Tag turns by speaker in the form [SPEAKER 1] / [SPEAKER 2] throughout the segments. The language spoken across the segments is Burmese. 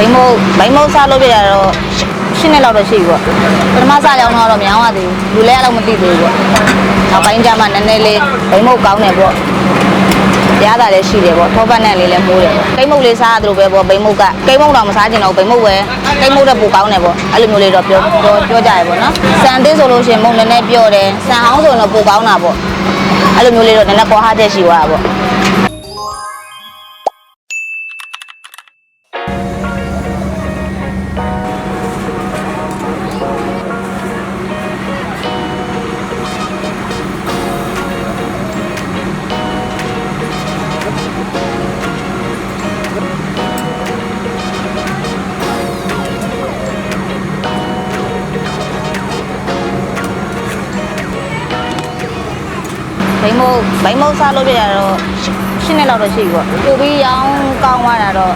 [SPEAKER 1] ဘိမုတ်ဘိမုတ်စားလို့ပြရတော့ရှင်းနှစ်လောက်တော့ရှိပြီပေါ့ပထမစားရောက်တော့မရောင်းရသေးဘူးလူလဲအဲ့လောက်မသိသေးဘူးပေါ့နောက်ပိုင်းကျမှနည်းနည်းလေးဘိမုတ်ကောင်းတယ်ပေါ့ရတာလည်းရှိတယ်ပေါ့ထောပတ်နဲ့လေးလည်းမိုးတယ်ပေါ့ကိတ်မုတ်လေးစားရတယ်လို့ပဲပေါ့ဘိမုတ်ကကိတ်မုတ်တော့မစားချင်တော့ဘိမုတ်ပဲကိတ်မုတ်တော့ပိုကောင်းတယ်ပေါ့အဲ့လိုမျိုးလေးတော့ပြောပြောပြောကြရပေါ့နော်စံသေးဆိုလို့ရှိရင်မုတ်နည်းနည်းပြောတယ်စံဟောင်းဆိုရင်တော့ပိုကောင်းတာပေါ့အဲ့လိုမျိုးလေးတော့နည်းနည်းပေါ်ဟာချက်ရှိသွားတာပေါ့ ဘိမုတ်ဘိမုတ်စားလို့ပြရတော့ရှင်းနှစ်လောက်တော့ရှိပြီပေါ့ပို့ပြီးရောင်းကောင်းသွားတာတော့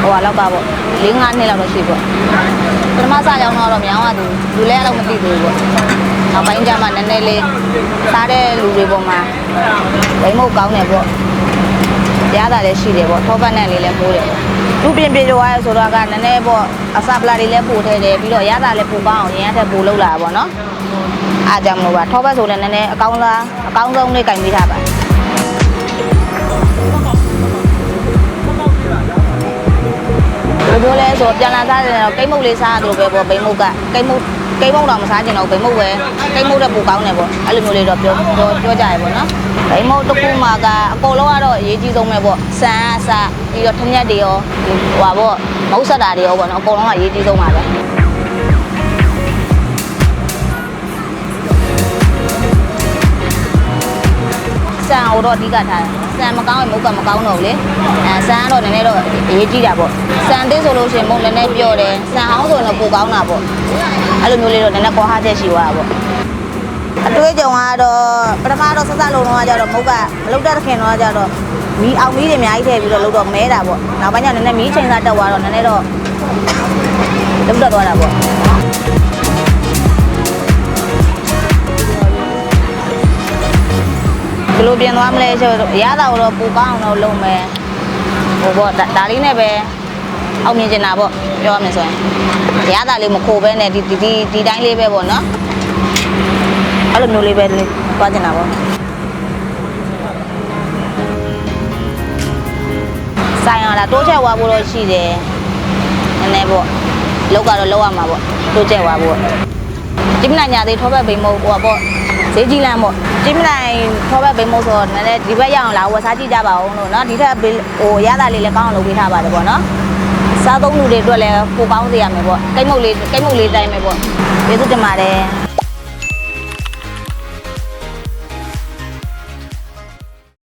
[SPEAKER 1] ဟိုဟာလောက်ကပေါ့၄၅နှစ်လောက်တော့ရှိပြီပေါ့ပထမစားရောင်းတော့မရောင်းရသေးဘူးလူလဲအဲ့လောက်မသိသေးဘူးပေါ့နောက်ပိုင်းကျမှနည်းနည်းလေးစားတဲ့လူတွေပေါ်မှာဘိမုတ်ကောင်းတယ်ပေါ့ရတာလည်းရှိတယ်ပေါ့ထောပတ်နဲ့လေးလည်းမိုးတယ်လူပြင်ပြင်ရွာရဲဆိုတော့ကနည်းနည်းပေါ့အစပလာတွေလည်းပို့ထဲတယ်ပြီးတော့ရတာလည်းပိုကောင်းအောင်ရင်းရတဲ့ပို့လောက်လာတာပေါ့နော် အားကြောင့်မလို့ပါထောပတ်ဆိုလည်းနည်းနည်းအကောင်းလားအကောင်းဆုံးလေးကင်ပေးထားပါဘယ်လိုလဲဆိုတော့ပြန်လာစားတယ်တော့ကိတ်မုတ်လေးစားရတယ်လို့ပဲပေါ့ဘိမုတ်ကကိတ်မုတ်ကိတ်မုတ်တော့မစားချင်တော့ဘိမုတ်ပဲကိတ်မုတ်တဲ့ပူကောင်းတယ်ပေါ့အဲ့လိုမျိုးလေးတော့ပြောပြောပြောကြရပေါ့နော်ဘိမုတ်တစ်ခုမှကအကုန်လုံးကတော့အရေးကြီးဆုံးပဲပေါ့ဆန်အစပြီးတော့ထညက်တွေရောဟိုပါပေါ့မုတ်ဆက်တာတွေရောပေါ့နော်အကုန်လုံးကအရေးကြီးဆုံးပါပဲ ကိုတော့အဓိကထားတယ်စံမကောင်းရင်မုတ်ကမကောင်းတော့ဘူးလေအဲစံကတော့နည်းနည်းတော့အရေးကြီးတာပေါ့စံသေးဆိုလို့ရှိရင်မုတ်နည်းနည်းပြော့တယ်စံဟောင်းဆိုရင်တော့ပိုကောင်းတာပေါ့အဲ့လိုမျိုးလေးတော့နည်းနည်းပေါ်ဟာချက်ရှိသွားတာပေါ့အတွေ့အကြုံကတော့ပထမတော့ဆက်ဆက်လုံးတော့ကြတော့မုတ်ကမလုတ်တဲ့ခင်တော့ကြတော့မီးအောင်မီးတွေအများကြီးထည့်ပြီးတော့လုတ်တော့မဲတာပေါ့နောက်ပိုင်းကျနည်းနည်းမီးချိန်စားတက်သွားတော့နည်းနည်းတော့လုတ်တက်သွားတာပေါ့ လိုပြင်သွားမလဲဆိုတော့ရတာကိုတော့ပူကောင်းအောင်တော့လုပ်မယ်ဟိုပေါ့ဒါဒါလေးနဲ့ပဲအောင်မြင်ကျင်တာပေါ့ပြောရမယ်ဆိုရင်ရတာလေးမခိုးပဲနဲ့ဒီဒီဒီဒီတိုင်းလေးပဲပေါ့နော်အဲ့လိုမျိုးလေးပဲလေးသွားကျင်တာပေါ့ဆိုင်ရတာတိုးချက်ဝါဖို့တော့ရှိတယ်နည်းနည်းပေါ့လောက်ကတော့လောက်ရမှာပေါ့တိုးချက်ဝါဖို့တိမနိုင်ညာသေးထောဘက်ဘိမုတ်ဟိုပါပေါ့ ဈေးကြီးလမ်းပေါ့တိမနိုင်ထောဘက်ဘိမုတ်ဆိုတော့နည်းနည်းဒီဘက်ရအောင်လာဝယ်စားကြည့်ကြပါဦးလို့เนาะဒီထက်ဘေးဟိုရတာလေးလည်းကောင်းအောင်လုပ်ပေးထားပါတယ်ပေါ့เนาะစားသုံးလူတွေအတွက်လည်းပိုကောင်းစေရမယ်ပေါ့ကိတ်မုတ်လေးကိတ်မုတ်လေးတိုင်းမယ်ပေါ့ကျေးဇူးတင်ပါတယ်